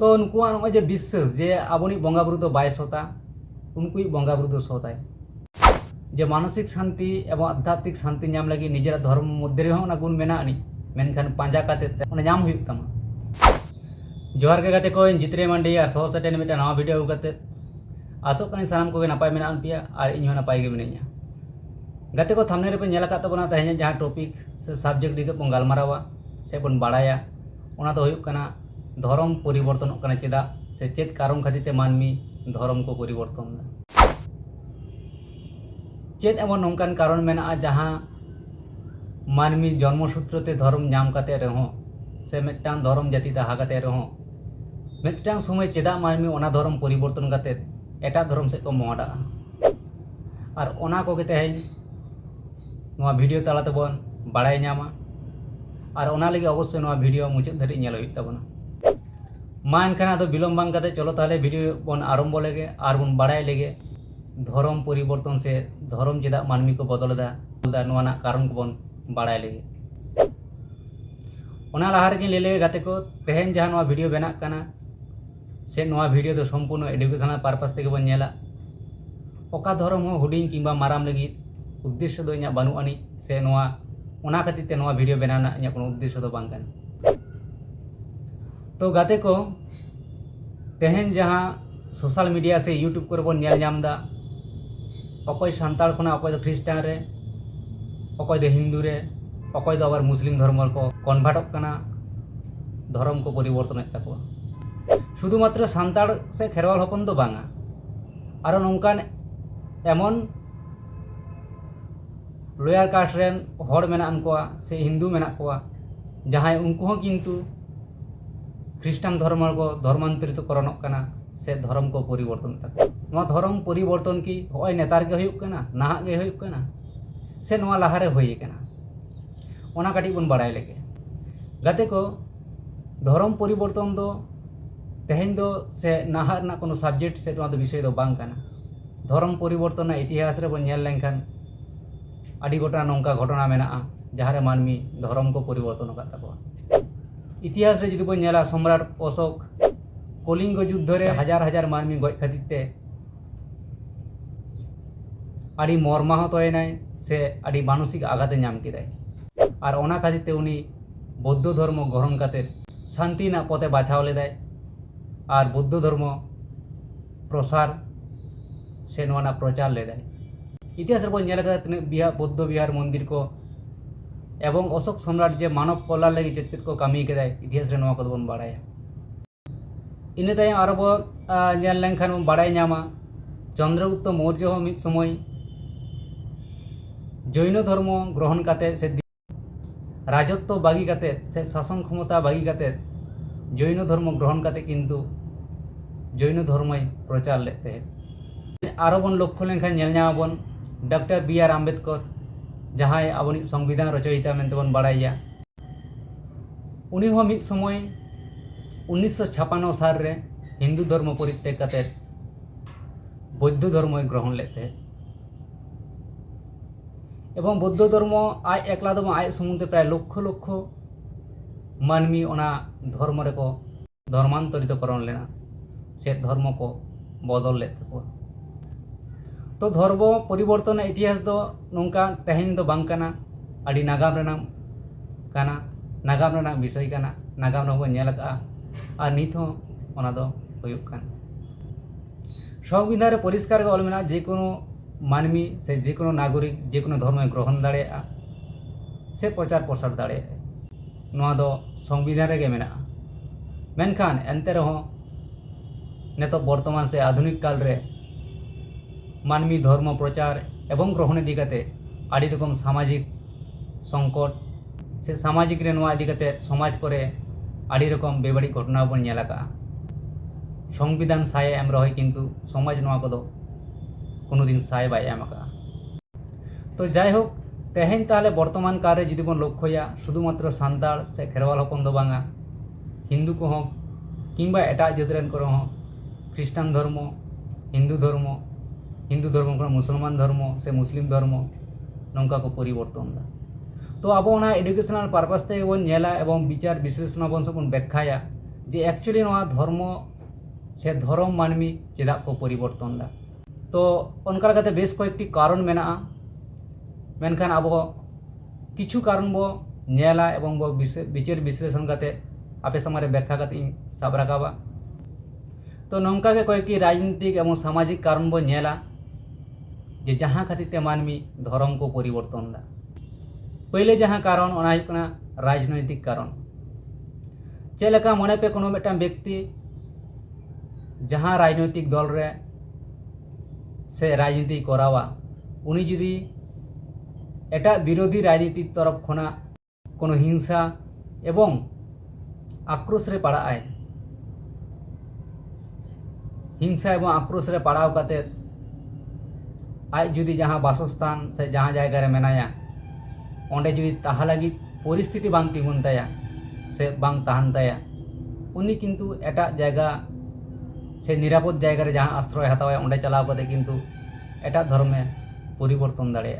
तो उनको नोजे विश्वास जे आबनी बंगा बुरु बै सता उनको बंगा बुरु सताय जे मानसिक शांति एवं आध्यात्मिक शांति नाम लगे निजे धर्म मध्य गुण मेनि मेखान पाजा काम होता जोहार के जित्रे मांडी और सहर सेटे मिट्टे नवा भिडियो अगुत आसोकानी सामान को नपाय मेन पे और इन नपाय मिना गाते को थामने पे तबना तेहे जहाँ टॉपिक से सबजेक्ट दिखे बन गलमारा से बनाया ધર્મ પરિવર્તન કને ચેદા સે ચેત કારણ ખાતી તે માનમી ધર્મ કો પરિવર્તન ચેત એમન નોંકાન કારણ મેના જહાં માનમી જન્મસૂત્રતે ધર્મ નામ કાતે રહો ᱥᱮ ᱢᱤᱫᱴᱟᱝ ᱫᱷᱚᱨᱚᱢ ᱡᱟᱹᱛᱤ ᱛᱟᱦᱟ ᱠᱟᱛᱮ ᱨᱮᱦᱚᱸ ᱢᱤᱫᱴᱟᱝ ᱥᱚᱢᱚᱭ ᱪᱮᱫᱟᱜ ᱢᱟᱹᱱᱢᱤ ᱚᱱᱟ ᱫᱷᱚᱨᱚᱢ ᱯᱚᱨᱤᱵᱚᱨᱛᱚᱱ ᱠᱟᱛᱮ ᱮᱴᱟᱜ ᱫᱷᱚᱨᱚᱢ ᱥᱮᱫ ᱠᱚ ᱢᱚᱦᱰᱟᱜᱼᱟ ᱟᱨ ᱚᱱᱟ ᱠᱚᱜᱮ ᱛᱮᱦᱮᱧ ᱱᱚᱣᱟ ᱵᱷᱤᱰᱤᱭᱳ ᱛᱟᱞᱟ ᱛᱮᱵᱚᱱ ᱵᱟᱲᱟᱭ ᱧᱟᱢᱟ ᱟᱨ ᱚᱱᱟ ᱞᱟᱹᱜᱤᱫ ᱚᱵᱚᱥᱥᱳᱭ ᱱᱚᱣᱟ ᱵᱷᱤᱰᱤᱭᱳ ᱢᱩᱪᱟᱹᱫ ᱫᱷᱟᱹᱨᱤᱡ ᱧᱮᱞ ᱦᱩᱭᱩᱜ ᱛᱟᱵᱚᱱᱟ ᱢᱟ ᱮᱱᱠᱷᱟᱱ ᱟᱫᱚ ᱵᱤᱞᱚᱢ ᱵᱟᱝ ᱠᱟᱛᱮ ᱪᱚᱞᱚ ᱛᱟᱦᱚᱞᱮ ᱵᱷᱤᱰᱤᱭᱳ ᱵᱚᱱ ᱟᱨᱚᱢᱵᱚ ᱞᱮᱜᱮ ᱟᱨ ᱵᱚᱱ ᱵᱟᱲᱟᱭ ᱞᱮᱜᱮ ᱫᱷᱚᱨᱚᱢ ᱯᱚᱨᱤᱵᱚᱨᱛᱚᱱ ᱥᱮ ᱫᱷᱚᱨᱚᱢ ᱪᱮᱫᱟᱜ ᱢᱟᱹᱱᱢᱤ ᱠᱚ ᱵᱚᱫᱚᱞ ᱮᱫᱟ ᱱᱚᱣᱟ ᱨᱮᱱᱟᱜ ᱠᱟᱨᱚᱱ ᱠᱚᱵᱚᱱ ᱵᱟᱲᱟᱭ ᱞᱮᱜᱮ ᱚᱱᱟ ᱞᱟᱦᱟ ᱨᱮᱜᱮ ᱞᱟᱹᱭ ᱞᱮᱜᱮ ᱜᱟᱛᱮ ᱠᱚ ᱛᱮᱦᱮᱧ ᱡᱟᱦᱟᱸ ᱱᱚᱣᱟ ᱵᱷᱤᱰᱤᱭᱳ ᱵᱮᱱᱟᱜ ᱠᱟᱱᱟ ᱥᱮ ᱱᱚᱣᱟ ᱵᱷᱤᱰᱤᱭᱳ ᱫᱚ ᱥᱚᱢᱯᱩᱨᱱᱚ ᱮᱰᱩᱠᱮᱥᱚᱱᱟᱞ ᱯᱟᱨᱯᱟᱥ ᱛᱮᱜᱮ ᱵᱚᱱ ᱧᱮᱞᱟ ᱚᱠᱟ ᱫᱷᱚᱨᱚᱢ ᱦᱚᱸ ᱦᱩᱰᱤᱧ ᱠᱤᱝᱵᱟ ᱢᱟᱨᱟᱝ ᱞᱟᱹᱜᱤᱫ ᱩᱫᱽᱫᱮᱥᱥᱚ ᱫᱚ ᱤᱧᱟᱹᱜ ᱵᱟᱹᱱᱩᱜ ᱟᱹᱱᱤᱡ ᱥᱮ ᱱᱚᱣᱟ ᱚᱱᱟ ᱠᱷᱟᱹᱛᱤᱨ ᱛᱮ ᱱᱚᱣᱟ ᱵᱷᱤᱰᱤᱭᱳ ᱵᱮᱱᱟᱣ ᱨᱮᱱᱟᱜ ᱤᱧᱟᱹᱜ ᱠᱳᱱᱳ ᱩᱫᱽᱫᱮᱥᱥᱚ ᱫᱚ ᱵᱟᱝ ᱠᱟᱱᱟ ᱛᱚ ᱜᱟᱛᱮ ᱠᱚ ᱛᱮᱦᱮᱧ ᱡᱟᱦᱟᱸ ᱥᱳᱥᱟᱞ ᱢᱤᱰᱤᱭᱟ ᱥᱮ ᱤᱭᱩᱴᱩᱵᱽ ᱠᱚᱨᱮ ᱵᱚᱱ ᱧᱮᱞ ᱧᱟᱢ ᱮᱫᱟ ᱚᱠᱚᱭ ᱥᱟᱱᱛᱟᱲ ᱠᱷᱚᱱᱟᱜ ᱚᱠᱚᱭ ᱫᱚ ᱠᱷᱨᱤᱥᱴᱟᱱ ᱨᱮ ᱚᱠᱚᱭ ᱫᱚ ᱦᱤᱱᱫᱩ ᱨᱮ ᱚᱠᱚᱭ ᱫᱚ ᱟᱵᱟᱨ ᱢᱩᱥᱞᱤᱢ ᱫᱷᱚᱨᱢᱚ ᱨᱮᱠᱚ ᱠᱚᱱᱵᱷᱟᱨᱴᱚᱜ ᱠᱟᱱᱟ ᱫᱷᱚᱨᱚᱢ ᱠᱚ ᱯᱚᱨᱤᱵᱚᱨᱛᱚᱱᱮᱫ ᱛᱟᱠᱚᱣᱟ শুধুমাত্র সান্তাড় সে খেরওয়াল হপন তো বাঙা আরও নৌকান এমন লোয়ার কাস্ট রেন হড় মেনা কোয়া সে হিন্দু মেনা কোয়া যাহাই উনকু কিন্তু খ্রিস্টান ᱫᱷᱚᱨᱢᱚ ᱠᱚ ᱫᱷᱚᱨᱢᱟᱱᱛᱨᱤᱛᱚ ᱠᱚᱨᱚᱱᱚᱜ ᱠᱟᱱᱟ ᱥᱮ ᱫᱷᱚᱨᱚᱢ ᱠᱚ ᱯᱚᱨᱤᱵᱚᱨᱛᱚᱱ ᱛᱟᱠᱚ ᱱᱚᱣᱟ ᱫᱷᱚᱨᱚᱢ ᱯᱚᱨᱤᱵᱚᱨᱛᱚᱱ ᱠᱤ ᱦᱚᱜᱼᱚᱭ ᱱᱮᱛᱟᱨ ᱜᱮ ᱦᱩᱭᱩᱜ ᱠᱟᱱᱟ ᱱᱟᱦᱟᱜ ᱜᱮ ᱦᱩᱭᱩᱜ ᱠᱟᱱᱟ ᱥᱮ ᱱᱚᱣᱟ ᱞᱟᱦᱟᱨᱮ ᱦᱩᱭ ᱟᱠᱟᱱᱟ ᱚᱱᱟ ᱠᱟᱹᱴᱤᱡ ᱵᱚᱱ ᱵᱟᱲᱟᱭ ᱞᱮᱜᱮ ᱜᱟᱛᱮ ᱠᱚ ᱫᱷᱚᱨᱚᱢ ᱯᱚᱨᱤᱵᱚᱨᱛᱚᱱ ᱫᱚ ᱛᱮᱦᱮᱧ ᱫᱚ ᱥᱮ ᱱᱟᱦᱟᱜ ᱨᱮᱱᱟᱜ ᱠᱳᱱᱳ ᱥᱟᱵᱡᱮᱠᱴ ᱥᱮ ᱱᱚᱣᱟ ᱫᱚ ᱵᱤᱥᱚᱭ ᱫᱚ ᱵᱟᱝ ᱠᱟᱱᱟ ᱫᱷᱚᱨᱚᱢ ᱯᱚᱨᱤᱵᱚᱨᱛᱚᱱ ᱨᱮᱱᱟᱜ ᱤᱛᱤᱦᱟᱥ ᱨᱮᱵᱚᱱ ᱧᱮᱞ ᱞᱮᱱᱠᱷᱟᱱ ᱟᱹᱰᱤ ᱜᱚᱴᱟᱝ ᱱᱚᱝᱠᱟ ᱜᱷᱚᱴᱚᱱᱟ ᱢᱮᱱᱟᱜᱼᱟ ᱡᱟᱦᱟᱸᱨᱮ ᱢᱟᱹᱱᱢᱤ ᱫᱷᱚᱨᱚᱢ ᱠᱚ ᱯᱚᱨᱤᱵᱚᱨᱛᱚᱱ ᱟᱠᱟᱫ ᱛᱟᱠᱚᱣᱟ ᱤᱛᱤᱦᱟᱥ যদি বই নেলা সম্রাট অশোক, কলিঙ্গ যুদ্ধরে হাজার হাজার মানমি গজ ᱢᱟᱹᱱᱢᱤ আড়ি মর্মাহত হয়ে নাই, সে আড়ি মানসিক আঘাতে নাম কেদায় আর ওনা কাজিতে উনি বৌদ্ধ ধর্ম গ্রহণ কাতের শান্তি না পথে বাছাওলে দেয়। আর বৌদ্ধ ধর্ম প্রসার সে নোনা প্রচার লে দেয়। ইতিহাসের বই নেলা বিহার বৌদ্ধ বিহার মন্দির কো એવં અશોક સમ્રાટ જે માનવ કલ્યાણ લાગી જેતે કો કામી કદાય ઇતિહાસ રે નવા કદો બન બાડાય ઇને તાય આરબ ᱧᱮᱞ ᱞᱮᱱᱠᱷᱟᱱ ᱵᱚᱱ ᱵᱟᱲᱟᱭ ᱧᱟᱢᱟ ᱪᱚᱱᱫᱨᱚᱜᱩᱯᱛᱚ ᱢᱳᱨᱡᱚ ᱦᱚᱸ ᱢᱤᱫ ᱥᱚᱢᱚᱭ জৈন ধর্ম গ্রহণ কাতে সে রাজত্ব বাগি কাতে সে শাসন ক্ষমতা বাগি কাতে জৈন ধর্ম গ্রহণ কাতে কিন্তু জৈন ধর্মই প্রচার লেতে আরও বন লক্ষ্য লেনখান নেলনাবন ডক্টর বি আর আম্বেদকর ᱡᱟᱦᱟᱸᱭ ᱟᱵᱚᱱᱤᱡ ᱥᱚᱝᱵᱤᱫᱷᱟᱱ ᱨᱚᱪᱚᱭᱤᱛᱟ ᱢᱮᱱᱛᱮᱵᱚᱱ ᱵᱟᱲᱟᱭᱮᱭᱟ ᱩᱱᱤ ᱦᱚᱸ ᱢᱤᱫ ᱥᱚᱢᱚᱭ ᱩᱱᱤᱥᱥᱚ ᱪᱷᱟᱯᱟᱱᱱᱚ ᱥᱟᱞ ᱨᱮ ᱦᱤᱱᱫᱩ ᱫᱷᱚᱨᱢᱚ ᱯᱚᱨᱤᱛᱮᱜ ᱠᱟᱛᱮᱫ বৌদ্ধ ধর্মই গ্রহণ লেদ এবং বৌদ্ধ ধর্ম আজ একলা দম আজ সম্বন্ধে প্রায় লক্ষ লক্ষ মানমি ওনা ধর্ম রেকো ধর্মান্তরিতকরণ লেনা সে ধর্ম কো বদল লেদ ᱛᱚ ᱫᱷᱚᱨᱢᱚ ᱯᱚᱨᱤᱵᱚᱨᱛᱚᱱ ᱤᱛᱤᱦᱟᱥ ᱫᱚ ᱱᱚᱝᱠᱟ ᱛᱮᱦᱮᱧ ᱫᱚ ᱵᱟᱝ ᱠᱟᱱᱟ ᱟᱹᱰᱤ ᱱᱟᱜᱟᱢ ᱨᱮᱱᱟᱜ ᱠᱟᱱᱟ ᱱᱟᱜᱟᱢ ᱨᱮᱱᱟᱜ ᱵᱤᱥᱚᱭ ᱠᱟᱱᱟ ᱱᱟᱜᱟᱢ ᱨᱮᱦᱚᱸ ᱵᱚᱱ ᱧᱮᱞ ᱟᱠᱟᱜᱼᱟ ᱟᱨ ᱱᱤᱛ ᱦᱚᱸ ᱚᱱᱟ ᱫᱚ ᱦᱩᱭᱩᱜ ᱠᱟᱱᱟ সংবিধানে পরিষ্কার অল মেনা যে কোনো মানমি সে যে কোনো নাগরিক যে কোনো ধর্মে গ্রহণ দাঁড়িয়ে সে প্রচার প্রসার দাঁড়িয়ে নোয়া দো সংবিধান রেগে মেনা মেনখান এনতে রহ নেতো বর্তমান সে আধুনিক কাল রে মানবী ধর্ম প্রচার এবং গ্রহণের দিকাতে আড়ি রকম সামাজিক সংকট। সে সামাজিক রে নয় দিকাতে সমাজ করে ᱠᱚᱨᱮ ᱟᱹᱰᱤ বেবাড়ি ঘটনা ᱜᱷᱚᱴᱚᱱᱟ এলাকা। সংবিধান সায় এম রহে কিন্তু সমাজ নোয়া কদো, কোনোদিন সায় বাই এম আকা তো যাই হোক, তেহেন তাহলে বর্তমান কালে যদি বন লক্ষ্যয়া শুধুমাত্র সান্তাল, সে খেরওয়াল হপন দো বাঙা, হিন্দু কো হোক, কিংবা এটা জাতিরেন করো হোক খ্রিস্টান ধর্ম, হিন্দু ধর্ম ᱦᱤᱱᱫᱩ ᱫᱷᱚᱨᱢᱚ ᱠᱷᱚᱱ ᱢᱩᱥᱞᱢᱟᱱ ᱫᱷᱚᱨᱢᱚ ᱥᱮ ᱢᱩᱥᱞᱤᱢ ᱫᱷᱚᱨᱢᱚ ᱱᱚᱝᱠᱟ ᱠᱚ ᱯᱚᱨᱤᱵᱚᱨᱛᱚᱱ ᱫᱟ ᱛᱚ ᱟᱵᱚ ᱚᱱᱟ ᱮᱰᱩᱠᱮᱥᱚᱱᱟᱞ ᱯᱟᱨᱯᱟᱥ ᱛᱮᱜᱮ ᱵᱚᱱ ᱧᱮᱞᱟ ᱮᱵᱚᱝ ᱵᱤᱪᱟᱨ ᱵᱤᱥᱞᱮᱥᱚᱱ ᱟᱵᱚᱱ ᱥᱮᱵᱚᱱ ᱵᱮᱠᱠᱷᱟᱭᱟ ᱡᱮ ᱮᱠᱪᱩᱭᱮᱞᱤ ᱱᱚᱣᱟ ᱫᱷᱚᱨᱢᱚ ᱥᱮ ᱫᱷᱚᱨᱚᱢ ᱢᱟᱹᱱᱢᱤ ᱪᱮᱫᱟᱜ ᱠᱚ ᱯᱚᱨᱤᱵᱚᱨᱛᱚᱱ ᱫᱟ ᱛᱚ ᱚᱱᱠᱟ ᱞᱮᱠᱟᱛᱮ ᱵᱮᱥ ᱠᱚᱭᱮᱠᱴᱤ ᱠᱟᱨᱚᱱ ᱢᱮᱱᱟᱜᱼᱟ ᱢᱮᱱᱠᱷᱟᱱ ᱟᱵᱚ কিছু কারণ বো ᱧᱮᱞᱟ এবং বো বিচার বিশ্লেষণ কাতে আপে সামনে ব্যাখ্যা কাতে ইন সাব রাখাবা তো নৌকাকে কয়েকটি রাজনৈতিক এবং সামাজিক কারণ বো নেলা ᱡᱮ ᱡᱟᱦᱟᱸ ᱠᱷᱟᱹᱛᱤᱨ ᱛᱮ ᱢᱟᱹᱱᱢᱤ ᱫᱷᱚᱨᱚᱢ ᱠᱚ ᱯᱚᱨᱤᱵᱚᱨᱛᱚᱱ ᱫᱟ ᱯᱳᱭᱞᱳ ᱡᱟᱦᱟᱸ ᱠᱟᱨᱚᱱ ᱚᱱᱟ ᱦᱩᱭᱩᱜ ᱠᱟᱱᱟ ᱨᱟᱡᱽᱱᱳᱭᱛᱤᱠ ᱠᱟᱨᱚᱱ ᱪᱮᱫ ᱞᱮᱠᱟ ᱢᱚᱱᱮ ᱯᱮ ᱠᱳᱱᱳ ᱢᱤᱫᱴᱟᱝ ᱵᱮᱠᱛᱤ ᱡᱟᱦᱟᱸ ᱨᱟᱡᱽᱱᱳᱭᱛᱤᱠ ᱫᱚᱞ ᱨᱮ ᱥᱮ ᱨᱟᱡᱽᱱᱤᱛᱤ ᱠᱚᱨᱟᱣᱟ উনি যদি এটা বিরোধী রাজনীতির তরফ খোনা কোনো হিংসা এবং আক্রোশে পাড়ায় হিংসা এবং আক্রোশে পাড়াও কাতে ᱟᱡ ᱡᱩᱫᱤ ᱡᱟᱦᱟᱸ ᱵᱟᱥᱚᱥᱛᱷᱟᱱ ᱥᱮ ᱡᱟᱦᱟᱸ ᱡᱟᱭᱜᱟ ᱨᱮ ᱢᱮᱱᱟᱭᱟ ᱚᱸᱰᱮ ᱡᱩᱫᱤ ᱛᱟᱦᱟ ᱞᱟᱹᱜᱤᱫ ᱯᱚᱨᱤᱥᱛᱷᱤᱛᱤ ᱵᱟᱝ ᱛᱤᱸᱜᱩᱱ ᱛᱟᱭᱟ ᱥᱮ ᱵᱟᱝ ᱛᱟᱦᱮᱱ ᱛᱟᱭᱟ ᱩᱱᱤ ᱠᱤᱱᱛᱩ ᱮᱴᱟᱜ ᱡᱟᱭᱜᱟ ᱥᱮ ᱱᱤরাপদ জায়গা রে যাহা আশ্রয় হাতাওয়া ওঁডে চালাও কাতে কিন্তু এটাক ধর্মে পরিবর্তন দাঁড়ায়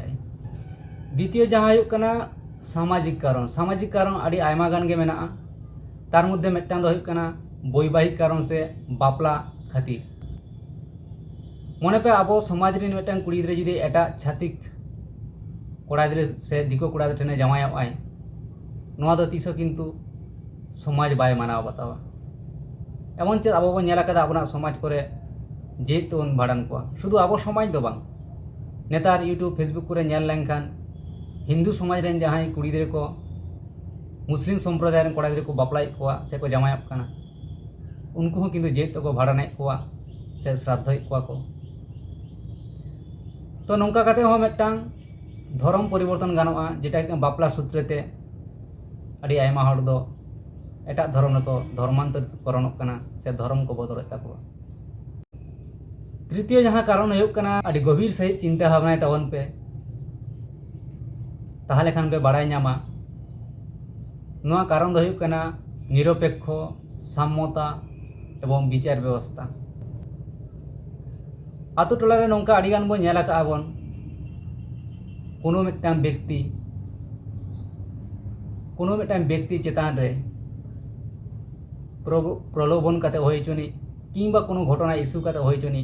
দ্বিতীয় যাহা হুᱭᱩᱜ কানা সামাজিক কারণ সামাজিক কারণ আড়ি আয়মা গান গে মেনা তার মধ্যে মেটান দো হুᱭুগ কানা বৈবাহিক কারণ সে বাপলা খাতির ᱢᱚᱱᱮ ᱯᱮ ᱟᱵᱚ ᱥᱚᱢᱟᱡᱽ ᱨᱮᱱ ᱢᱤᱫᱴᱟᱝ ᱠᱩᱲᱤ ᱜᱤᱫᱽᱨᱟᱹ ᱡᱩᱫᱤ ᱮᱴᱟᱜ ᱪᱷᱟᱹᱛᱤᱠ ᱠᱚᱲᱟ ᱜᱤᱫᱽᱨᱟᱹ ᱥᱮ ᱫᱤᱠᱩ ᱠᱚᱲᱟ ᱜᱤᱫᱽᱨᱟᱹ ᱴᱷᱮᱱᱮ ᱡᱟᱶᱟᱭᱚᱜ ᱟᱭ ᱱᱚᱣᱟ ᱫᱚ ᱛᱤᱥ ᱦᱚᱸ ᱠᱤᱱᱛᱩ ᱥᱚᱢᱟᱡᱽ ᱵᱟᱭ ᱢᱟᱱᱟᱣ ᱵᱟᱛᱟᱣᱟ এমন চেয়ে আবো বন ᱧᱮᱞ ᱟᱠᱟᱫᱟ ᱟᱵᱚᱱᱟᱜ ᱥᱚᱢᱟᱡᱽ ᱠᱚᱨᱮ ᱡᱮᱛ ᱵᱚᱱ ᱵᱷᱟᱸᱰᱟᱱ ᱠᱚᱣᱟ ᱥᱩᱫᱷᱩ ᱟᱵᱚ ᱥᱚᱢᱟᱡᱽ ᱫᱚ ᱵᱟᱝ ᱱᱮᱛᱟᱨ ᱤᱭᱩᱴᱩᱵᱽ ᱯᱷᱮᱥᱵᱩᱠ ᱠᱚᱨᱮ ᱧᱮᱞ ᱞᱮᱱᱠᱷᱟᱱ ᱦᱤᱱᱫᱩ ᱥᱚᱢᱟᱡᱽ ᱨᱮᱱ ᱡᱟᱦᱟᱸᱭ ᱠᱩᱲᱤ ᱜᱤᱫᱽᱨᱟᱹ ᱠᱚ মুসলিম সম্প্রদায় রেন কড়া গিদ্রে কো বাপলায়েদ কোয়া সে কো জামায়াব কানা উনকু হো কিন্তু জেত কো ভাড়ানেদ কোয়া সে শ্রাদ্ধয়েদ কোয়া কো ᱛᱚ ᱱᱚᱝᱠᱟ ᱠᱟᱛᱮ ᱦᱚᱸ ᱢᱤᱫᱴᱟᱝ ᱫᱷᱚᱨᱚᱢ ᱯᱚᱨᱤᱵᱚᱨᱛᱚᱱ ᱜᱟᱱᱚᱜᱼᱟ ᱡᱮᱴᱟ ᱵᱟᱯᱞᱟ ᱥᱩᱛᱨᱮᱛᱮ ᱟᱹᱰᱤ ᱟᱭᱢᱟ ᱦᱚᱲ ᱫᱚ ᱮᱴᱟᱜ ᱫᱷᱚᱨᱚᱢ ᱨᱮᱠᱚ ᱫᱷᱚᱨᱢᱟᱱᱛᱚᱨᱚᱱᱚᱜ ᱠᱟᱱᱟ ᱥᱮ ᱫᱷᱚᱨᱚᱢ ᱠᱚ ᱵᱚᱫᱚᱞᱮᱫ ᱛᱟᱠᱚᱣᱟ তৃতীয় যাহা কারণ হয়ে আদি গভীর সহিত চিন্তা ভাবনায় তাবন পে তাহলে খান পে বাড়াই নামা নয়া কারণ হয়ে নিরপেক্ষ সাম্যতা এবং বিচার ব্যবস্থা আতু ᱴᱚᱞᱟᱨᱮ নৌকা ᱟᱹᱰᱤᱜᱟᱱ ᱵᱚᱱ ᱧᱮᱞ ᱟᱠᱟᱫᱼᱟ ᱵᱚᱱ ᱠᱳᱱᱳ ᱢᱤᱫᱴᱟᱝ ᱵᱮᱠᱛᱤ কোনো মিটান ব্যক্তি চেতান রে। প্রলোভন কাতে হয়েছনি কিংবা কোনো ঘটনা ইস্যু কাতে হয়েছনি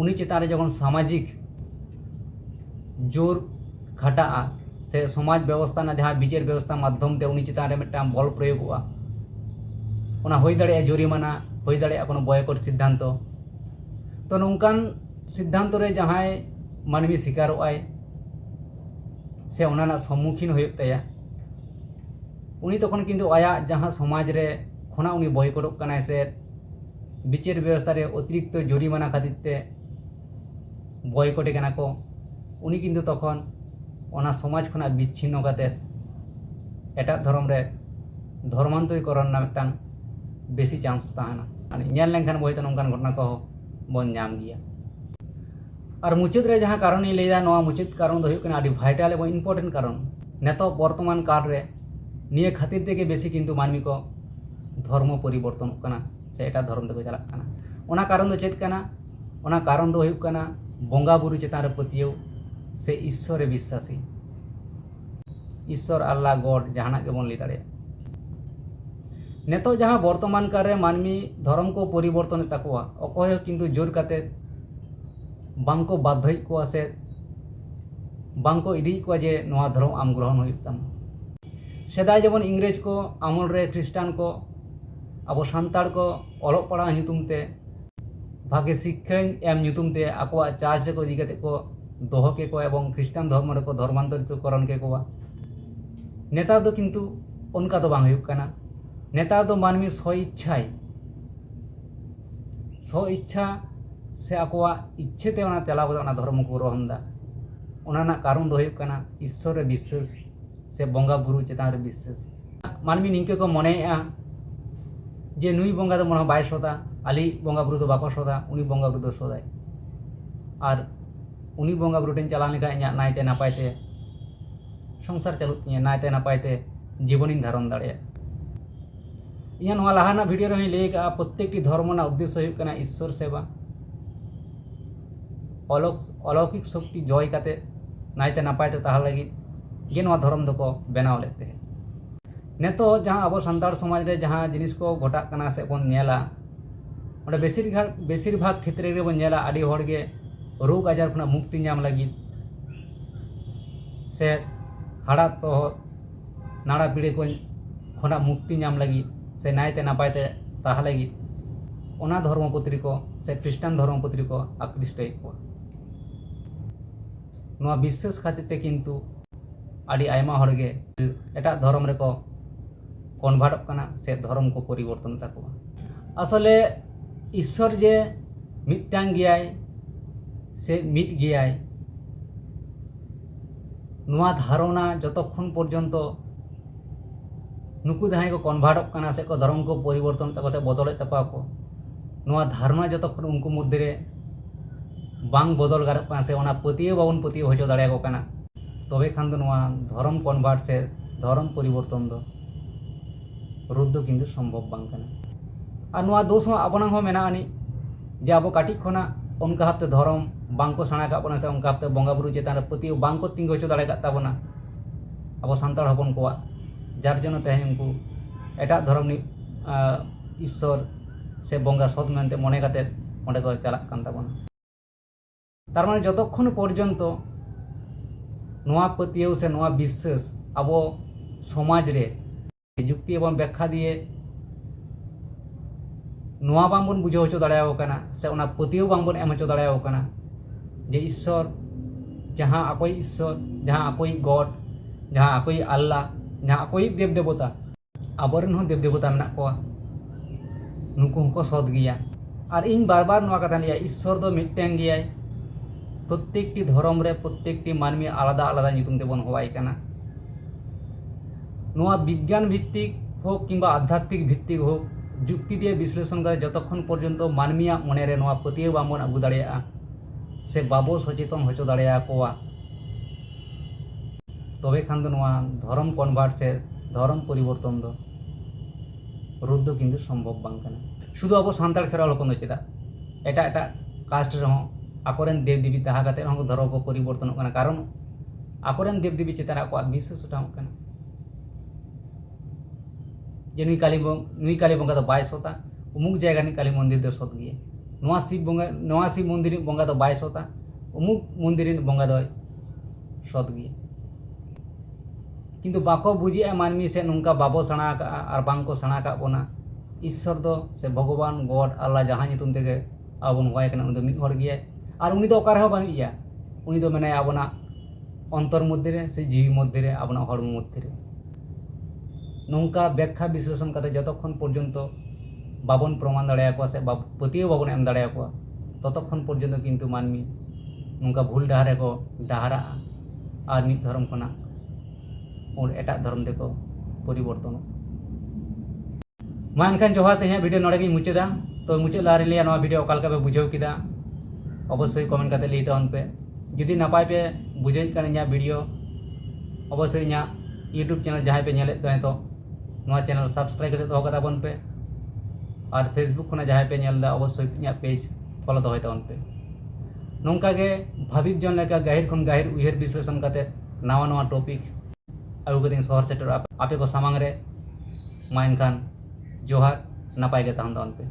উনি চেতারে যখন সামাজিক জোর খাটা, সে সমাজ ব্যবস্থা না যা বিচার ব্যবস্থা মাধ্যমতে উনি চেতারে মিটান বল প্রয়োগ হয়ে দাঁড়িয়ে জরিমানা হয়ে দাঁড়িয়ে কোনো বয়কট সিদ্ধান্ত। ᱛᱚ ᱱᱚᱝᱠᱟᱱ ᱥᱤᱫᱽᱫᱷᱟᱱᱛᱚ ᱨᱮ ᱡᱟᱦᱟᱸᱭ ᱢᱟᱹᱱᱢᱤ ᱥᱤᱠᱟᱨᱚᱜ ᱟᱭ ᱥᱮ ᱚᱱᱟ ᱨᱮᱱᱟᱜ ᱥᱚᱢᱢᱩখীᱱ ᱦᱩᱭᱩᱜ ᱛᱟᱭᱟ ᱩᱱᱤ ᱛᱚᱠᱷᱚᱱ ᱠᱤᱱᱛᱩ ᱟᱭᱟᱜ ᱡᱟᱦᱟᱸ ᱥᱚᱢᱟᱡᱽ ᱨᱮ ᱠᱷᱚᱱᱟᱜ ᱩᱱᱤ ᱵᱚᱭᱠᱚᱴᱚᱜ ᱠᱟᱱᱟᱭ ᱥᱮ ᱵᱤᱪᱟᱹᱨ ᱵᱮᱵᱚᱥᱛᱷᱟ ᱨᱮ ᱚᱛᱤᱨᱤᱠᱛᱚ ᱡᱚᱨᱤᱢᱟᱱᱟ ᱠᱷᱟᱹᱛᱤᱨ ᱛᱮ বয়কটে ᱠᱟᱱᱟ ᱠᱚ উনি কিন্তু তখন ᱚᱱᱟ ᱥᱚᱢᱟᱡᱽ ᱠᱷᱚᱱᱟᱜ ᱵᱤᱪᱷᱤᱱᱱᱚ ᱠᱟᱛᱮᱫ ᱮᱴᱟᱜ ᱫᱷᱚᱨᱚᱢ ᱨᱮ ᱫᱷᱚᱨᱢᱟᱱᱛᱚᱨᱤᱠᱚᱨᱚᱱ ᱨᱮᱱᱟᱜ ᱢᱤᱫᱴᱟᱝ বেশি চান্স ᱛᱟᱦᱮᱱᱟ ᱧᱮᱞ ᱞᱮᱱᱠᱷᱟᱱ ᱵᱳᱭᱛᱮ ᱱᱚᱝᱠᱟᱱ ᱜᱷᱚᱴᱚᱱᱟ ᱠᱚ ᱵᱚᱱ ᱧᱟᱢ ᱜᱮᱭᱟ ᱟᱨ ᱢᱩᱪᱟᱹᱫ ᱨᱮ ᱡᱟᱦᱟᱸ ᱠᱟᱨᱚᱱᱤᱧ ᱞᱟᱹᱭᱫᱟ ᱱᱚᱣᱟ ᱢᱩᱪᱟᱹᱫ ᱠᱟᱨᱚᱱ ᱫᱚ ᱦᱩᱭᱩᱜ ᱠᱟᱱᱟ ᱟᱹᱰᱤ ᱵᱷᱟᱭᱴᱟᱞ ᱮᱵᱚᱝ ᱤᱢᱯᱚᱨᱴᱮᱱᱴ ᱠᱟᱨᱚᱱ ᱱᱤᱛᱚᱜ ᱵᱚᱨᱛᱚᱢᱟᱱ ᱠᱟᱞ ᱨᱮ ᱱᱤᱭᱟᱹ ᱠᱷᱟᱹᱛᱤᱨ ᱛᱮᱜᱮ ᱵᱮᱥᱤ ᱠᱤᱱᱛᱩ ᱢᱟᱹᱱᱢᱤ ᱠᱚ ᱫᱷᱚᱨᱢᱚ ᱯᱚᱨᱤᱵᱚᱨᱛᱚᱱᱚᱜ ᱠᱟᱱᱟ ᱥᱮ ᱮᱴᱟᱜ ᱫᱷᱚᱨᱚᱢ ᱛᱮᱠᱚ ᱪᱟᱞᱟᱜ ᱠᱟᱱᱟ ᱚᱱᱟ ᱠᱟᱨᱚᱱ ᱫᱚ ᱪᱮᱫ ᱠᱟᱱᱟ ᱚᱱᱟ ᱠᱟᱨᱚᱱ ᱫᱚ ᱦᱩᱭᱩᱜ ᱠᱟᱱᱟ ᱵᱚᱸᱜᱟ ᱵᱩᱨᱩ ᱪᱮᱛᱟᱱ ᱨᱮ ᱯᱟᱹᱛᱭᱟᱹᱣ ᱥᱮ ᱤᱥᱥᱚᱨᱮ ᱵᱤᱥᱥᱟᱥᱤ ᱤᱥᱥᱚᱨ ᱟᱞᱞᱟ ᱜᱚᱰ ᱡᱟᱦᱟᱱᱟᱜ ᱜᱮᱵᱚᱱ ᱞᱟᱹᱭ ᱫᱟᱲᱮᱭᱟᱜᱼᱟ ᱱᱤᱛᱚᱜ ᱡᱟᱦᱟᱸ ᱵᱚᱨᱛᱚᱢᱟᱱ ᱠᱟᱨᱮ ᱢᱟᱹᱱᱢᱤ ᱫᱷᱚᱨᱚᱢ ᱠᱚ ᱯᱚᱨᱤᱵᱚᱨᱛᱚᱱ ᱮᱫ ᱛᱟᱠᱚᱣᱟ ᱚᱠᱚᱭ ᱦᱚᱸ ᱠᱤᱱᱛᱩ ᱡᱳᱨ ᱠᱟᱛᱮ ᱵᱟᱝ ᱠᱚ ᱵᱟᱫᱽᱫᱷᱚᱭᱮᱫ ᱠᱚᱣᱟ ᱥᱮ ᱵᱟᱝ ᱠᱚ ᱤᱫᱤᱭᱮᱫ ᱠᱚᱣᱟ ᱡᱮ ᱱᱚᱣᱟ ᱫᱷᱚᱨᱚᱢ ᱟᱢ ᱜᱨᱚᱦᱚᱱ ᱦᱩᱭᱩᱜ ᱛᱟᱢᱟ ᱥᱮᱫᱟᱭ ᱡᱮᱢᱚᱱ ᱤᱝᱨᱮᱡᱽ ᱠᱚ ᱟᱢᱚᱞ ᱨᱮ ᱠᱷᱨᱤᱥᱴᱟᱱ ᱠᱚ ᱟᱵᱚ ᱥᱟᱱᱛᱟᱲ ᱠᱚ ᱚᱞᱚᱜ ᱯᱟᱲᱦᱟᱜ ᱧᱩᱛᱩᱢ ᱛᱮ ᱵᱷᱟᱜᱮ ᱥᱤᱠᱠᱷᱟᱧ ᱮᱢ ᱧᱩᱛᱩᱢ ᱛᱮ ᱟᱠᱚᱣᱟᱜ ᱪᱟᱨᱡᱽ ᱨᱮᱠᱚ ᱤᱫᱤ ᱠᱟᱛᱮ ᱠᱚ ᱫᱚᱦᱚ ᱠᱮᱠᱚᱣᱟ ᱮᱵᱚᱝ ᱠᱷᱨᱤᱥᱴᱟᱱ ᱫᱷᱚᱨᱢᱚ ᱨᱮᱠᱚ ᱫᱷᱚᱨᱢᱟᱱᱛᱚᱨᱤᱛᱚ ᱠᱚᱨᱚᱱ ᱠᱮᱠᱚᱣᱟ ᱱᱮᱛᱟᱨ ᱫᱚ ᱠᱤᱱᱛᱩ ᱚᱱᱠᱟ ᱫᱚ ᱵᱟᱝ ᱦᱩᱭᱩᱜ ᱠᱟᱱᱟ নেতা দো মানমী স্বইচ্ছায় স্বইচ্ছা ᱥᱮ ᱟᱠᱚᱣᱟᱜ ᱤᱪᱪᱷᱟᱹᱛᱮ ᱚᱱᱟ ᱪᱟᱞᱟᱣ ᱠᱟᱛᱮ ᱚᱱᱟ ᱫᱷᱚᱨᱚᱢ ᱠᱚ ᱜᱨᱚᱦᱚᱱ ᱮᱫᱟ ᱚᱱᱟ ᱨᱮᱱᱟᱜ ᱠᱟᱨᱚᱱ ᱫᱚ ᱦᱩᱭᱩᱜ ᱠᱟᱱᱟ ᱤᱥᱥᱚᱨ ᱨᱮ ᱵᱤᱥᱥᱟᱹᱥ ᱥᱮ ᱵᱚᱸᱜᱟ ᱵᱩᱨᱩ ᱪᱮᱛᱟᱱ ᱨᱮ ᱵᱤᱥᱥᱟᱹᱥ ᱢᱟᱹᱱᱢᱤ ᱱᱤᱝᱠᱟᱹ ᱠᱚ ᱢᱚᱱᱮᱭᱮᱜᱼᱟ ᱡᱮ ᱱᱩᱭ ᱵᱚᱸᱜᱟ ᱫᱚ ᱢᱚᱱᱮ ᱵᱟᱭ ᱥᱚᱫᱟ ᱟᱞᱮ ᱵᱚᱸᱜᱟ ᱵᱩᱨᱩ ᱫᱚ ᱵᱟᱠᱚ ᱥᱚᱫᱟ ᱩᱱᱤ ᱵᱚᱸᱜᱟ ᱵᱩᱨᱩ ᱫᱚ ᱥᱚᱫᱟᱭ ᱟᱨ ᱩᱱᱤ ᱵᱚᱸᱜᱟ ᱵᱩᱨᱩ ᱴᱷᱮᱱ ᱪᱟᱞᱟᱣ ᱞᱮᱱᱠᱷᱟᱱ ᱤᱧᱟᱹᱜ ᱱᱟᱭᱛᱮ ᱱᱟᱯᱟᱭᱛᱮ ᱥᱚᱝᱥᱟᱨ ᱪᱟᱹᱞᱩᱜ ᱛᱤᱧᱟᱹ ᱱᱟᱭᱛᱮ ᱱᱟᱯᱟᱭᱛᱮ ᱡᱤᱵᱚᱱᱤᱧ ᱫᱷᱟᱨᱚᱱ ᱫᱟᱲᱮᱭᱟᱜᱼᱟ ᱤᱧ ᱱᱚᱣᱟ ᱞᱟᱦᱟᱱᱟ ᱵᱷᱤᱰᱭᱳ ᱨᱮᱦᱚᱸᱧ ᱞᱟᱹᱭ ᱟᱠᱟᱫᱼᱟ ᱯᱨᱚᱛᱮᱠᱴᱤ ᱫᱷᱚᱨᱢᱚ ᱨᱮᱱᱟᱜ ᱩᱫᱽᱫᱮᱥᱥᱚ ᱦᱩᱭᱩᱜ ᱠᱟᱱᱟ ᱤᱥᱥᱚᱨ ᱥᱮᱵᱟ ᱚᱞᱚᱠ ᱚᱞᱳᱠᱤᱠ ᱥᱚᱠᱛᱤ ᱡᱚᱭ ᱠᱟᱛᱮ ᱱᱟᱭᱛᱮ ᱱᱟᱯᱟᱭᱛᱮ ᱛᱟᱦᱮᱸ ᱞᱟᱹᱜᱤᱫ ᱜᱮ ᱱᱚᱣᱟ ᱫᱷᱚᱨᱚᱢ ᱫᱚᱠᱚ ᱵᱮᱱᱟᱣ ᱞᱮᱫ ᱛᱟᱦᱮᱸᱫ ᱱᱤᱛᱚᱜ ᱡᱟᱦᱟᱸ ᱟᱵᱚ ᱥᱟᱱᱛᱟᱲ ᱥᱚᱢᱟᱡᱽ ᱨᱮ ᱡᱟᱦᱟᱸ ᱡᱤᱱᱤᱥ ᱠᱚ ᱜᱷᱚᱴᱟᱜ ᱠᱟᱱᱟ ᱥᱮ ᱵᱚᱱ ᱧᱮᱞᱟ ᱚᱸᱰᱮ ᱵᱮᱥᱤᱨ ᱵᱷᱟᱜᱽ ᱵᱮᱥᱤᱨ ᱵᱷᱟᱜᱽ ᱠᱷᱮᱛᱨᱮ ᱨᱮᱵᱚᱱ ᱧᱮᱞᱟ ᱟᱹᱰᱤ ᱦᱚᱲᱜᱮ ᱨᱳᱜᱽ ᱟᱡᱟᱨ ᱠᱷᱚᱱᱟᱜ ᱢᱩᱠᱛᱤ ᱧᱟᱢ ᱞᱟᱹᱜᱤᱫ ᱥᱮ ᱦᱟᱲᱟᱜ ᱛᱚᱦᱚᱫ ᱱᱟᱲᱟ ᱯᱤᱲᱟᱹ ᱠᱚ ᱠᱷᱚᱱᱟᱜ ᱢᱩᱠᱛᱤ ᱧᱟᱢ ᱞᱟᱹᱜᱤᱫ ᱥᱮ ᱱᱟᱭᱛᱮ ᱱᱟᱯᱟᱭᱛᱮ ᱛᱟᱦᱮᱸ ᱞᱟᱹᱜᱤᱫ ᱚᱱᱟ ᱫᱷᱚᱨᱢᱚ ᱯᱩᱛᱨᱤ ᱠᱚ ᱥᱮ ᱠᱷᱨᱤᱥᱴᱟᱱ ᱫᱷᱚᱨᱢᱚ ᱯᱩᱛᱨᱤ ᱠᱚ ᱟᱠᱨᱤᱥᱴᱚᱭᱮᱫ ᱠᱚᱣᱟ ᱱᱚᱣᱟ ᱵᱤᱥᱥᱟᱹᱥ ᱠᱷᱟᱹᱛᱤᱨ ᱛᱮ ᱠᱤᱱᱛᱩ ᱟᱹᱰᱤ ᱟᱭᱢᱟ ᱦᱚᱲ ᱜᱮ ᱮᱴᱟᱜ ᱫᱷᱚᱨᱚᱢ ᱨᱮᱠᱚ কনভার্ট কানা সে ধর্ম কো পরিবর্তন তাকো আসলে ঈশ্বর যে মিটাং গিয়াই সে মিট গিয়াই নোয়া ধারণা যতক্ষণ পর্যন্ত ᱱᱩᱠᱩ ᱡᱟᱦᱟᱸᱭ ᱠᱚ ᱠᱚᱱᱵᱷᱟᱨᱴᱚᱜ ᱠᱟᱱᱟ ᱥᱮ ᱠᱚ ᱫᱷᱚᱨᱚᱢ ᱠᱚ ᱯᱚᱨᱤᱵᱚᱨᱛᱚᱱ ᱛᱟᱠᱚ ᱥᱮ ᱵᱚᱫᱚᱞᱮᱫ ᱛᱟᱠᱚᱣᱟ ᱠᱚ ᱱᱚᱣᱟ ᱫᱷᱟᱨᱚᱱᱟ ᱡᱚᱛᱚᱠᱷᱚᱱ ᱩᱱᱠᱩ ᱢᱚᱫᱽᱫᱷᱮᱨᱮ ᱵᱟᱝ ᱵᱚᱫᱚᱞ ᱜᱟᱱᱚᱜ ᱠᱟᱱᱟ ᱥᱮ ᱚᱱᱟ ᱯᱟᱹᱛᱭᱟᱹᱣ ᱵᱟᱵᱚᱱ ᱯᱟᱹᱛᱭᱟᱹᱣ ᱦᱚᱪᱚ ᱫᱟᱲᱮᱭᱟᱠᱚ ᱠᱟᱱᱟ ᱛᱚᱵᱮ ᱠᱷᱟᱱ ᱫᱚ ᱱᱚᱣᱟ ᱫᱷᱚᱨᱚᱢ ᱠᱚᱱᱵᱷᱟᱨᱴ ᱥᱮ ᱫᱷᱚᱨᱚᱢ ᱯᱚᱨᱤᱵᱚᱨᱛᱚᱱ ᱫᱚ ᱨᱳᱫ ᱫᱚ ᱠᱤᱱᱛᱩ ᱥᱚᱢᱵᱷᱚᱵ ᱵᱟᱝ ᱠᱟᱱᱟ ᱟᱨ ᱱᱚᱣᱟ ᱫᱳᱥ ᱦᱚᱸ ᱟᱵᱚᱱᱟᱜ ᱦᱚᱸ ᱢᱮᱱᱟᱜ ᱟᱹᱱᱤᱡ ᱡᱮ ᱟᱵᱚ ᱠᱟᱹᱴᱤᱡ ᱠᱷᱚᱱᱟᱜ ᱚᱱᱠᱟ ᱦᱟᱯᱛᱮ ᱫᱷᱚᱨᱚᱢ ᱵᱟᱝᱠᱚ ᱥᱮᱬᱟ ᱠᱟᱜ ᱵᱚᱱᱟ ᱥᱮ ᱚᱱᱠᱟ ᱦᱟᱯᱛᱮ ᱵᱚᱸᱜᱟᱼᱵᱩᱨᱩ ᱪᱮᱛᱟᱱ ᱨᱮ ᱯᱟᱹᱛᱭᱟᱹᱣ ᱵᱟᱝᱠᱚ ᱛᱤᱸᱜᱩ ᱦᱚᱪᱚ ᱫᱟᱲᱮ ᱠᱟᱜ ᱛᱟᱵᱚᱱᱟ ᱟᱵᱚ ᱥᱟᱱᱛᱟᱲ ᱦᱚᱯᱚᱱ ᱠᱚᱣᱟᱜ ᱡᱟᱨ ᱡᱚᱱᱚ ᱛᱮᱦᱮᱧ ᱩᱱᱠᱩ ᱮᱴᱟᱜ ᱫᱷᱚᱨᱚᱢ ᱨᱤᱱᱤᱡ ᱤᱥᱥᱚᱨ ᱥᱮ ᱵᱚᱸᱜᱟ ᱥᱚᱛ ᱢᱮᱱᱛᱮ ᱢᱚᱱᱮ ᱠᱟᱛᱮᱫ ᱚᱸᱰᱮ ᱠᱚ ᱪᱟᱞᱟᱜ ᱠᱟᱱ ᱛᱟᱵᱚᱱᱟ তার মানে যতক্ষণ পর্যন্ত নোয়া পাতিয়াও সে নোয়া বিশ্বাস আবো সমাজ রে যুক্তি এবং ব্যাখ্যা দিয়ে নোয়া বামবন বুঝে হচ্ছে দাঁড়াও কানা, সে ওনা পাতিয়াও বামবন এম হচ্ছে দাঁড়াও কানা, যে ঈশ্বর, যাহা আকই ঈশ্বর, যাহা আকই গড, যাহা আকই আল্লাহ ᱡᱟᱦᱟᱸ ᱠᱚᱭᱤᱡ ᱫᱮᱵ ᱫᱮᱵᱚᱛᱟ ᱟᱵᱚᱨᱮᱱ ᱦᱚᱸ ᱫᱮᱵ ᱫᱮᱵᱚᱛᱟ ᱢᱮᱱᱟᱜ ᱠᱚᱣᱟ ᱱᱩᱠᱩ ᱦᱚᱸᱠᱚ ᱥᱚᱛ ᱜᱮᱭᱟ ᱟᱨ ᱤᱧ ᱵᱟᱨ ᱵᱟᱨ ᱱᱚᱣᱟ ᱠᱟᱛᱷᱟᱧ ᱞᱟᱹᱭᱟ ᱤᱥᱥᱚᱨ ᱫᱚ ᱢᱤᱫᱴᱮᱱ ᱜᱮᱭᱟᱭ ᱯᱨᱚᱛᱮᱠᱴᱤ ᱫᱷᱚᱨᱚᱢ ᱨᱮ ᱯᱨᱚᱛᱮᱠᱴᱤ ᱢᱟᱹᱱᱢᱤ ᱟᱞᱟᱫᱟ ᱟᱞᱟᱫᱟ ᱧᱩᱛᱩᱢ ᱛᱮᱵᱚᱱ ᱦᱚᱦᱚᱣᱟᱭ ᱠᱟᱱᱟ ᱱᱚᱣᱟ ᱵᱤজ্ঞᱟᱱ ᱵᱷᱤত্তিক হোক কিংবা আধ্যাত্মিক ভিত্তিক হোক যুক্তি দিয়ে বিশ্লেষণ করে যতক্ষণ পর্যন্ত মানমিয়া মনেরে নয়া পতিয়ে বামন আবু দাঁড়িয়ে সে বাবো সচেতন হচো দাঁড়িয়ে কোয়া ᱛᱚᱵᱮ ᱠᱷᱟᱱ ᱫᱚ ᱱᱚᱣᱟ ᱫᱷᱚᱨᱚᱢ ᱠᱚᱱᱵᱷᱟᱨᱴ ᱥᱮ ᱫᱷᱚᱨᱚᱢ ᱯᱚᱨᱤᱵᱚᱨᱛᱚᱱ ᱫᱚ ᱨᱩᱫ ᱫᱚ ᱠᱤᱱᱛᱩ ᱥᱚᱢᱵᱷᱚᱵ ᱵᱟᱝ ᱠᱟᱱᱟ ᱥᱩᱫᱷᱩ ᱟᱵᱚ ᱥᱟᱱᱛᱟᱲ ᱠᱷᱮᱨᱣᱟᱞ ᱦᱚᱯᱚᱱ ᱫᱚ ᱪᱮᱫᱟᱜ ᱮᱴᱟᱜ ᱮᱴᱟᱜ ᱠᱟᱥᱴ ᱨᱮᱦᱚᱸ ᱟᱠᱚᱨᱮᱱ ᱫᱮᱵ ᱫᱮᱵᱤ ᱛᱟᱦᱟ ᱠᱟᱛᱮ ᱦᱚᱸ ᱫᱷᱚᱨᱚᱢ ᱠᱚ ᱯᱚᱨᱤᱵᱚᱨᱛᱚᱱᱚᱜ ᱠᱟᱱᱟ ᱠᱟᱨᱚᱱ ᱟᱠᱚᱨᱮᱱ ᱫᱮᱵ ᱫᱮᱵᱤ ᱪᱮᱛᱟᱱ ᱟᱠᱚᱣᱟᱜ ᱵᱤᱥᱥᱟᱹᱥ ᱩᱴᱷᱟᱹᱣᱚᱜ ᱠᱟᱱᱟ ᱡᱮ ᱱᱩᱭ ᱠᱟলী ᱱᱩᱭ ᱠᱟলী ᱵᱚᱸᱜᱟ ᱫᱚ ᱵᱟᱭ ᱥᱚᱛᱟ ᱩᱢᱩᱠ ᱡᱟᱭᱜᱟ ᱨᱤᱱᱤᱡ ᱠᱟলী ᱢᱚᱱᱫᱤᱨ ᱫᱚ ᱥᱚᱛ ᱜᱮᱭᱟ ᱱᱚᱣᱟ ᱥᱤᱵ ᱵᱚᱸᱜᱟ ᱱᱚᱣᱟ ᱥᱤᱵ ᱢᱚᱱᱫᱤᱨ ᱨᱤᱱᱤᱡ ᱵᱚᱸᱜᱟ ᱫᱚ ᱵᱟᱭ ᱥᱚᱛᱟ ᱩᱢᱩᱠ ᱢᱚᱱᱫᱤᱨ ᱨᱤᱱᱤᱡ ᱵᱚᱸᱜᱟ ᱫᱚᱭ সদগিয়ে কিন্তু বাকো বুঝি মানমি সে নঙ্কা বাবো সাড়া আর বাংকো সাড়া কাবনা ঈশ্বর দো সে ভগবান, গড, আল্লাহ যাহা নিতুম থেকে আবন হয় কেন উনি দো মিহর গিয়ে। আর উনি তো অকারে হো বানি ইয়া। উনি তো মানে আবনা অন্তর মধ্যে রে সে জীবী মধ্যে রে আবনা হর্ম মধ্যে রে নঙ্কা ব্যাখ্যা বিশ্লেষণ কাতে যতক্ষণ পর্যন্ত বাবন প্রমাণ দাঁড়ায়াকোয়া সে পতিও বাবন এম দাঁড়ায়াকোয়া ততক্ষণ পর্যন্ত কিন্তু মানমি নঙ্কা ভুল ডাহারে কো, ডাহারা আর মিদ ধরম খোনা और एटाग धर्म देखो परिवर्तन मा एनखान जोहार तेज भिडियो नड़े मुचादा तो मुचाद लारे लिया भिडियो अकाल बुझे कि अवश्य कमेंट करते ली तहन पे जुदी नपाय पे बुझे भिडियो अवश्य इना यूट्यूब चैनल जहाँ पे नेले तो चैनल सब्सक्राइब करते दो कताबन पे और फेसबुक खुना जहाँ पे नेल अवश्य इना पेज फॉलो दो तहन पे नौका भावित ᱡᱚᱱ ᱞᱮᱠᱟ ᱜᱟᱹᱦᱤᱨ ᱠᱷᱚᱱ ᱜᱟᱹᱦᱤᱨ ᱩᱭᱦᱟᱹᱨ ᱵᱤᱥᱞᱮᱥᱚᱱ करते ᱱᱟᱣᱟ ᱱᱟᱣᱟ ᱴᱚᱯᱤᱠ ᱟᱹᱜᱩ ᱠᱟᱛᱮᱧ ᱥᱚᱦᱚᱨ ᱥᱮᱴᱮᱨᱚᱜᱼᱟ ᱟᱯᱮ ᱠᱚ ᱥᱟᱢᱟᱝ ᱨᱮ ᱢᱟ ᱮᱱᱠᱷᱟᱱ ᱡᱚᱦᱟᱨ ᱱᱟᱯᱟᱭ ᱜᱮ ᱛᱟᱦᱮᱱ ᱛᱟᱵᱚᱱ ᱯᱮ